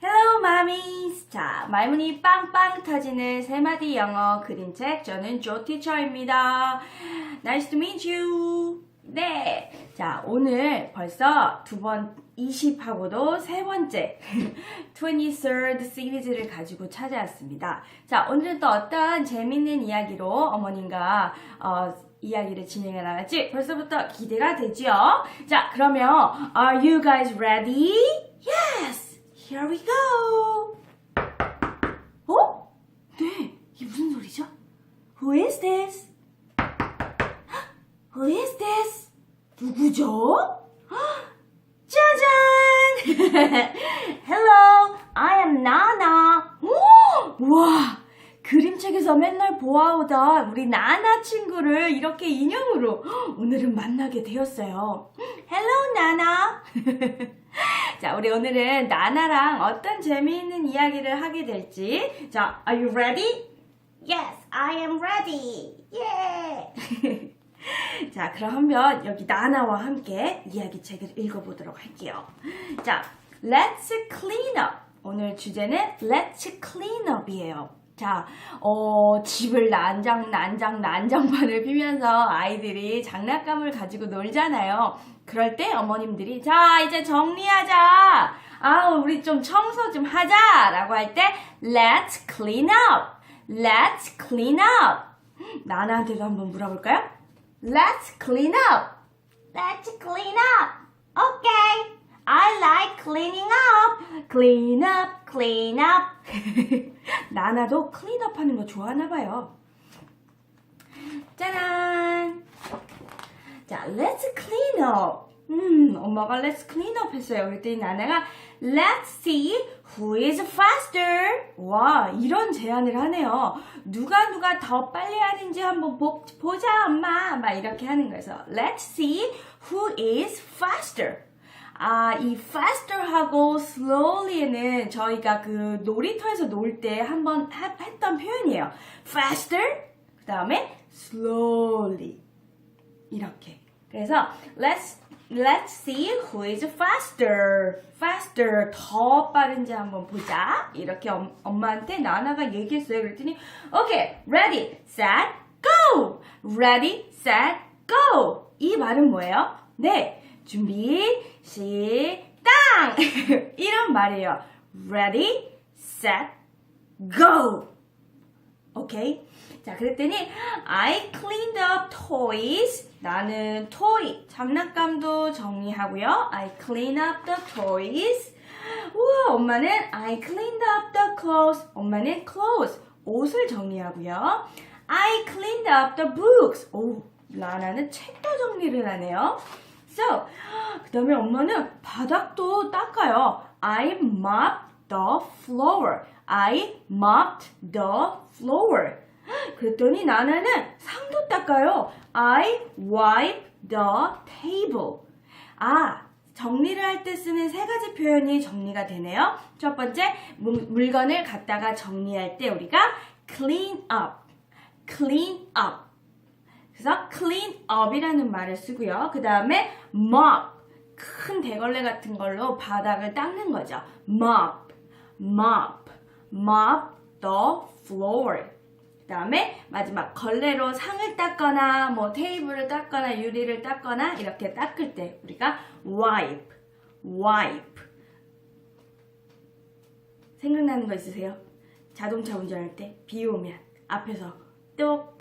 마미스. 자, 말문이 빵빵 터지는 세 마디 영어 그림책. 저는 조 티처입니다. Nice to meet you. 네. 자, 오늘 벌써 두 번, 20하고도 세 번째 23rd 시리즈를 가지고 찾아왔습니다. 자, 오늘은 또 어떤 재밌는 이야기로 어머님과 어, 이야기를 진행해 나갈지 벌써부터 기대가 되죠? 자, 그러면 Are you guys ready? Yes! Here we go! 어? 네, 이게 무슨 소리죠? Who is this? Who is this? 누구죠? 짜잔! Hello, I am Nana. 오! 와, 그림책에서 맨날 보아오던 우리 나나 친구를 이렇게 인형으로 오늘은 만나게 되었어요. Hello, 나나. 자, 우리 오늘은 나나랑 어떤 재미있는 이야기를 하게 될지. 자, are you ready? Yes, I am ready. Yeah. 자, 그러면 여기 나나와 함께 이야기 책을 읽어보도록 할게요. 자, Let's clean up. 오늘 주제는 Let's clean up이에요. 자, 어, 집을 난장, 난장, 난장판을 피면서 아이들이 장난감을 가지고 놀잖아요. 그럴 때 어머님들이, 자, 이제 정리하자. 아, 우리 좀 청소 좀 하자. 라고 할 때, Let's clean up. Let's clean up. 나나한테도 한번 물어볼까요? Let's clean up. Let's clean up. Okay. I like cleaning up. Clean up, clean up. 나나도 up 하는 거 좋아하나 봐요. 짜란. 자, let's clean up. 음, 엄마가 let's clean up 했어요. 그랬더니 나나가 let's see who is faster. 와, 이런 제안을 하네요. 누가 누가 더 빨리 하는지 한번 보, 보자, 엄마. 막 이렇게 하는 거에서 let's see who is faster. 아, 이 faster하고 slowly는 저희가 그 놀이터에서 놀 때 한번 하- 했던 표현이에요. faster, 그 다음에 slowly. 이렇게. 그래서 let's let's see who is faster. faster 더 빠른지 한번 보자. 이렇게 엄, 엄마한테 나나가 얘기했어요. 그랬더니 오케이, ready, set, go. ready, set, go. 이 말은 뭐예요? 네. 준비, 시당! 이런 말이에요. Ready, set, go! 오케이? 자, 그랬더니 I cleaned up toys. 나는 toy, 장난감도 정리하고요. I clean up the toys. 우와, 엄마는 I cleaned up the clothes. 엄마는 clothes, 옷을 정리하고요. I cleaned up the books. 오, 라나는 책도 정리를 하네요. So, 그 다음에 엄마는 바닥도 닦아요. I mopped the floor. I mopped the floor. 그랬더니 나나는 상도 닦아요. I wipe the table. 아, 정리를 할 때 쓰는 세 가지 표현이 정리가 되네요. 첫 번째, 물- 물건을 갖다가 정리할 때 우리가 clean up, clean up. 그래서 clean up이라는 말을 쓰고요. 그 다음에 mop, 큰 대걸레 같은 걸로 바닥을 닦는 거죠. mop, mop, mop the floor. 그 다음에 마지막 걸레로 상을 닦거나 뭐 테이블을 닦거나 유리를 닦거나 이렇게 닦을 때 우리가 wipe, wipe. 생각나는 거 있으세요? 자동차 운전할 때 비 오면 앞에서 똑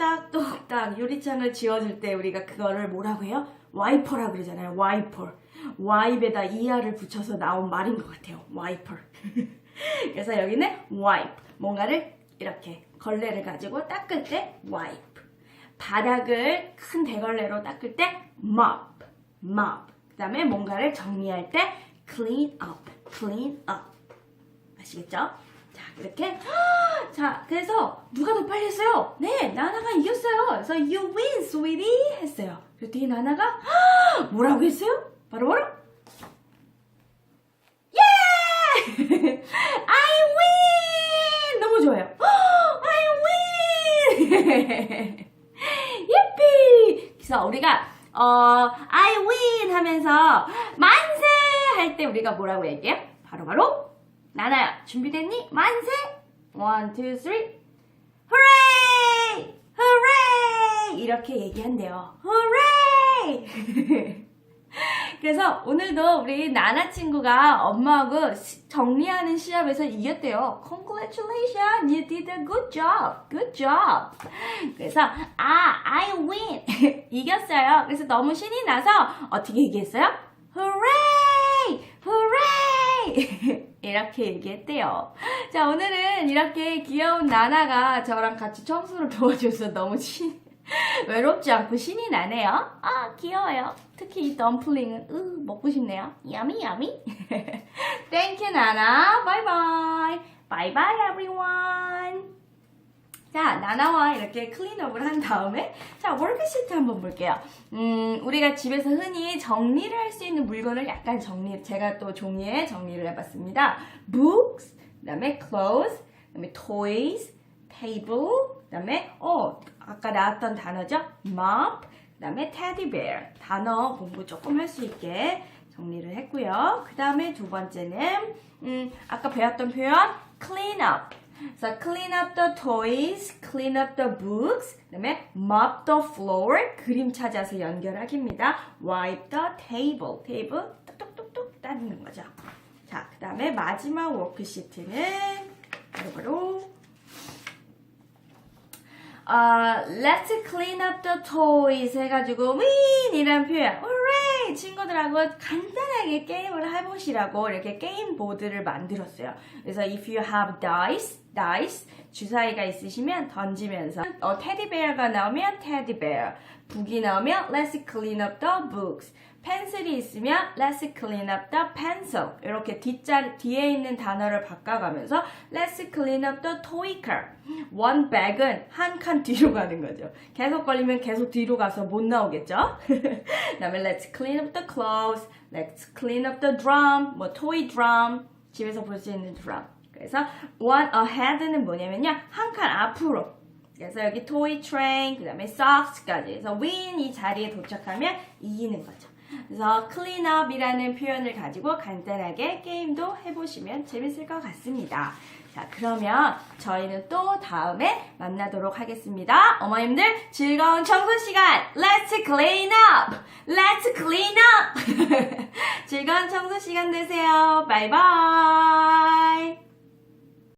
딱똑딱 유리창을 지워줄 때 우리가 그거를 뭐라고 해요? 와이퍼라고 그러잖아요. 와이퍼. 와입에다 이하를 붙여서 나온 말인 것 같아요. 와이퍼. 그래서 여기는 wipe. 뭔가를 이렇게 걸레를 가지고 닦을 때 wipe. 바닥을 큰 대걸레로 닦을 때 mop. mop. 그 다음에 뭔가를 정리할 때 clean up. clean up. 아시겠죠? 자, 이렇게. 자, 그래서 누가 더 빨리 했어요? 네, 나나가 이겼어요. 그래서 you win, sweetie 했어요. 그랬더니 나나가 뭐라고 했어요? 바로 바로 예! I win! 너무 좋아요. I win! 예삐! 그래서 우리가 어 I win 하면서 만세 할 때 우리가 뭐라고 얘기해요? 바로 바로 나나야, 준비됐니? 만세! 원, 투, 쓰리. 후레이! 후레이! 이렇게 얘기한대요. 후레이! 그래서 오늘도 우리 나나 친구가 엄마하고 시- 정리하는 시합에서 이겼대요. Congratulations, you did a good job, good job. 그래서 아, I win 이겼어요. 그래서 너무 신이 나서 어떻게 얘기했어요? Hooray, hooray 이렇게 얘기했대요. 자 오늘은 이렇게 귀여운 나나가 저랑 같이 청소를 도와줘서 너무 신 외롭지 않고 신이 나네요. 아, 귀여워요. 특히 이 덤플링은, 으, 먹고 싶네요. 야미, 야미. You, 나나. Bye bye, everyone. 자, 나나와 이렇게 클린업을 한 다음에, 자, 월크시트 한번 볼게요. 음, 우리가 집에서 흔히 정리를 할 수 있는 물건을 약간 정리, 제가 또 종이에 정리를 해봤습니다. Books, 그 다음에 clothes, 그 다음에 toys, table, 그 다음에, 어, 아까 나왔던 단어죠? mop, 그 다음에 teddy bear. 단어 공부 조금 할 수 있게 정리를 했고요. 그 다음에 두 번째는, 음, 아까 배웠던 표현, clean up. 그래서 clean up the toys, clean up the books, 그 다음에 mop the floor, 그림 찾아서 연결하기입니다. wipe the table, table 뚝뚝뚝뚝 따르는 거죠. 자, 그 다음에 마지막 워크시트는 바로바로 아, let's clean up the toys 해가지고 win이란 표현, hooray! 친구들하고 간단하게 게임을 해보시라고 이렇게 게임 보드를 만들었어요. 그래서 if you have dice, dice 주사위가 있으시면 던지면서 어, 테디베어가 나오면 테디베어, 북이 나오면 let's clean up the books, 펜슬이 있으면 let's clean up the pencil 이렇게 뒷자 뒤에 있는 단어를 바꿔가면서 let's clean up the toy car one bag은 한 칸 뒤로 가는 거죠 계속 걸리면 계속 뒤로 가서 못 나오겠죠 그다음에 let's clean up the clothes let's clean up the drum 뭐 toy drum 집에서 볼 수 있는 drum 그래서 one ahead는 뭐냐면요 한 칸 앞으로 그래서 여기 toy train, 그 다음에 socks까지. 그래서 win 이 자리에 도착하면 이기는 거죠. 그래서 clean up이라는 표현을 가지고 간단하게 게임도 해보시면 재밌을 것 같습니다. 자, 그러면 저희는 또 다음에 만나도록 하겠습니다. 어머님들 즐거운 청소 시간! Let's clean up! Let's clean up! 즐거운 청소 시간 되세요. 바이바이!